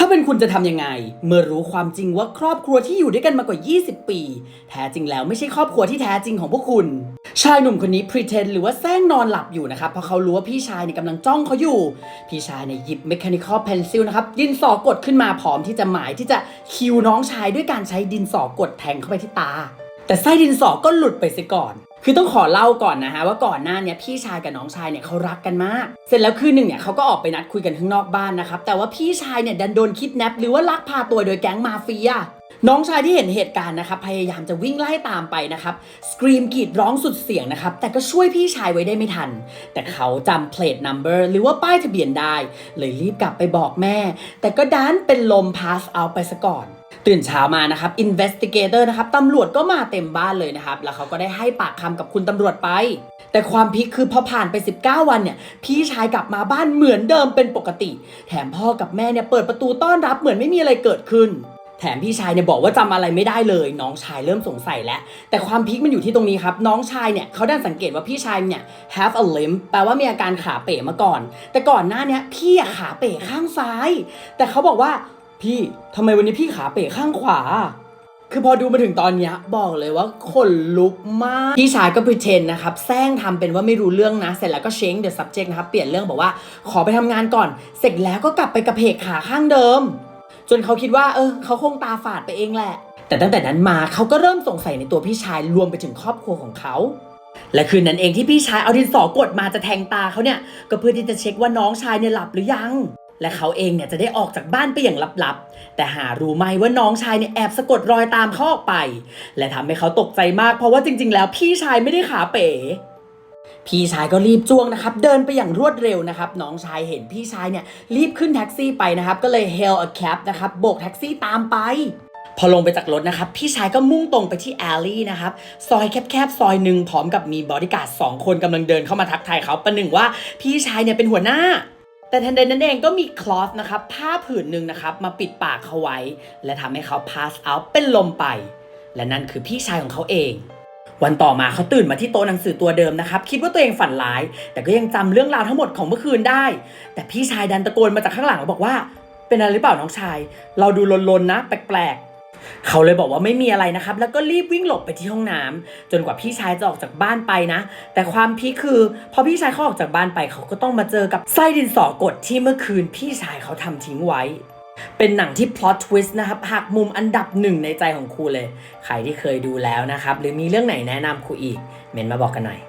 ถ้าเป็นคุณจะทำยังไง เมื่อรู้ความจริงว่าครอบครัวที่อยู่ด้วยกันมากว่า 20 ปี แท้จริงแล้วไม่ใช่ครอบครัวที่แท้จริงของพวกคุณ ชายหนุ่มคนนี้ pretend หรือว่าแซงนอนหลับอยู่นะครับ เพราะเขารู้ว่าพี่ชายเนี่ยกำลังจ้องเขาอยู่ พี่ชายเนี่ยหยิบ mechanical pencil นะครับดินสอกดขึ้นมาพร้อมที่จะหมายที่จะคิวน้องชายด้วยการใช้ดินสอกดแทงเข้าไปที่ตา แต่ไส้ดินสอก็หลุดไปเสียก่อน คือต้องขอเล่าก่อนนะฮะว่าก่อนหน้าเนี้ยพี่ชายกับน้องชายเนี่ยเขารักกันมาก เสร็จแล้วคืนหนึ่งเนี่ยเขาก็ออกไปนัดคุยกันข้างนอกบ้านนะครับแต่ว่าพี่ชายเนี่ยดันโดนคิดแนปหรือว่าลักพาตัวโดยแก๊งมาเฟียน้องชายที่เห็นเหตุการณ์นะครับพยายามจะวิ่งไล่ตามไปนะครับสกรีมกรีดร้องสุดเสียงนะครับแต่ก็ช่วยพี่ชายไว้ได้ไม่ทัน แต่เขาจำ plate number หรือว่าป้ายทะเบียนได้ เลยรีบกลับไปบอกแม่ แต่ก็ดันเป็นลม pass out ไปซะก่อน ตื่นเช้ามานะครับ investigator นะครับตำรวจก็มาเต็มบ้านเลยนะครับ แล้วเขาก็ได้ให้ปากคำกับคุณตำรวจไป แต่ความพีคคือพอผ่านไป 19 วันเนี่ย พี่ชายกลับมาบ้านเหมือนเดิมเป็นปกติ แถมพ่อกับแม่เนี่ยเปิดประตูต้อนรับเหมือนไม่มีอะไรเกิดขึ้น แถมพี่ชายเนี่ยบอกว่าจำอะไรไม่ได้เลย น้องชายเริ่มสงสัยแล้ว แต่ความพีคมันอยู่ที่ตรงนี้ครับ น้องชายเนี่ยเขาดันสังเกตว่าพี่ชายเนี่ย have a limp แปลว่ามีอาการขาเป๋มาก่อน แต่ก่อนหน้านี้พี่ขาเป๋ข้างซ้าย แต่เขาบอกว่า พี่ทำไมวันนี้พี่ขาเป๋ข้างขวา คือพอดูมาถึงตอนเนี้ยบอกเลยว่าขนลุกมาก พี่ชายก็ pretend นะครับแซงทำเป็นว่าไม่รู้เรื่องนะ เสร็จแล้วก็ change the subject นะครับ เปลี่ยนเรื่องบอกว่าขอไปทำงานก่อน เสร็จแล้วก็กลับไปกระเพกขาข้างเดิม จนเขาคิดว่า เออเขาคงตาฝาดไปเองแหละ แต่ตั้งแต่นั้นมาเขาก็เริ่มสงสัยในตัวพี่ชายรวมไปถึงครอบครัวของเขาและคืนนั้นเองที่พี่ชายเอาดินสอกดมาจะแทงตาเขาเนี่ย ก็เพื่อที่จะเช็คว่าน้องชายเนี่ยหลับหรือยัง และเขาเองเนี่ยจะได้ออกจากบ้านไปอย่างลับๆ แต่หารู้ไหมว่าน้องชายเนี่ยแอบสะกดรอยตามเขาออกไป และทำให้เขาตกใจมากเพราะว่าจริง ๆ แล้วพี่ชายไม่ได้ขาเป๋พี่ชายก็รีบจ้วงนะครับ เดินไปอย่างรวดเร็วนะครับ น้องชายเห็นพี่ชายเนี่ยรีบขึ้นแท็กซี่ไปนะครับ ก็เลย hail a cab นะครับโบกแท็กซี่ตามไป พอลงไปจากรถนะครับ พี่ชายก็มุ่งตรงไปที่แอลลี่นะครับ ซอยแคบๆ ซอยหนึ่งพร้อมกับมีบอดี้การ์ดสองคนกำลังเดินเข้ามาทักทายเขาประหนึ่งว่าพี่ชายเนี่ยเป็นหัวหน้า แต่ทันใดนั้นเองก็มีคลอสนะครับผ้าผืนหนึ่งนะครับมาปิดปากเขาไว้ และทำให้เขา pass out เป็นลมไป และนั่นคือพี่ชายของเขาเอง วันต่อมาเขาตื่นมาที่โต๊ะหนังสือตัวเดิมนะครับ คิดว่าตัวเองฝันร้าย แต่ก็ยังจำเรื่องราวทั้งหมดของเมื่อคืนได้ แต่พี่ชายดันตะโกนมาจากข้างหลังบอกว่า เป็นอะไรหรือเปล่าน้องชาย เราดูลนๆนะ แปลกๆ เขาเลยบอกว่าไม่มีอะไรนะครับ แล้วก็รีบวิ่งหลบไปที่ห้องน้ำจนกว่าพี่ชายจะออกจากบ้านไปนะ แต่ความพีคคือพอพี่ชายเขาออกจากบ้านไปเขาก็ต้องมาเจอกับไส้ดินสอกดที่เมื่อคืนพี่ชายเขาทำทิ้งไว้ เป็นหนังที่ plot twist นะครับหักมุมอันดับหนึ่งในใจของครูเลย ใครที่เคยดูแล้วนะครับ หรือมีเรื่องไหนแนะนำครูอีก เมนมาบอกกันหน่อย